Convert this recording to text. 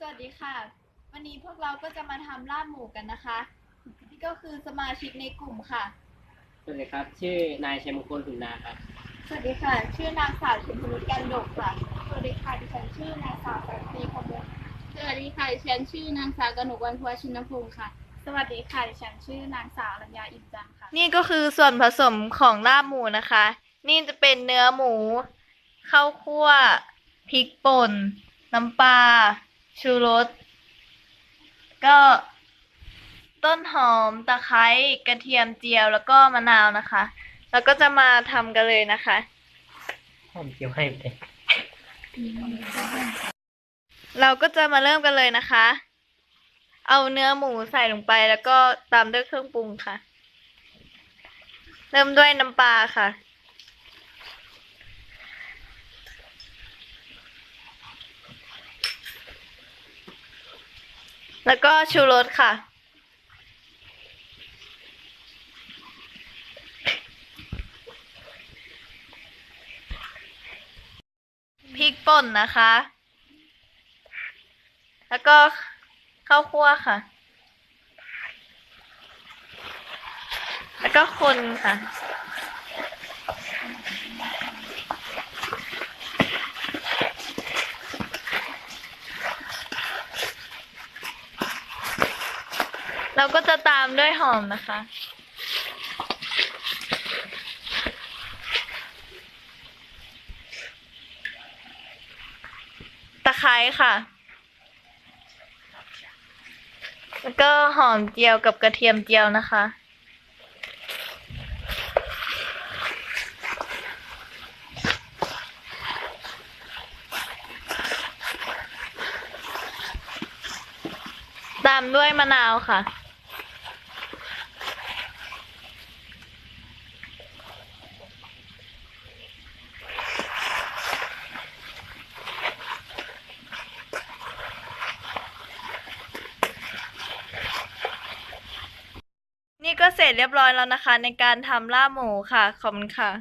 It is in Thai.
สวัสดีค่ะ วันนี้พวกเราก็จะมาทำลาบหมูกันนะคะนี่ก็คือสมาชิกในกลุ่มค่ะ สวัสดีครับ ชื่อนายชัยมงคลหุนนาครับ สวัสดีค่ะ ชื่อนางสาวชินพนุชกันดกค่ะ สวัสดีค่ะดิฉันชื่อนางสาวสันติขมุนสวัสดีค่ะดิฉันชื่อนางสาวกนกวันพัวชินพงศ์ค่ะ สวัสดีค่ะดิฉันชื่อนางสาวรัญญาอินจันทร์ค่ะ นี่ก็คือส่วนผสมของลาบหมูนะคะ นี่จะเป็นเนื้อหมูข้าวคั่วพริกป่น น้ำปลา ชูรส ก็ต้นหอมตะไคร้กระเทียมเจียวแล้วก็มะนาวนะคะ แล้วก็จะมาทำกันเลยนะคะ หอมเจียวให้เลยเราก็จะมาเริ่มกันเลยนะคะ เอาเนื้อหมูใส่ลงไปแล้วก็ตามด้วยเครื่องปรุงค่ะ เริ่มด้วยน้ำปลาค่ะ แล้วก็ชูรสค่ะ พริกป่นนะคะ แล้วก็ข้าวคั่วค่ะ แล้วก็คนค่ะ เราก็จะตามด้วยหอมนะคะ ตะไคร้ค่ะ แล้วก็หอมเจียวกับกระเทียมเจียวนะคะตามด้วยมะนาวค่ะ นี่ก็เสร็จเรียบร้อยแล้วนะคะ ในการทำลาบหมูค่ะ ขอบคุณค่ะ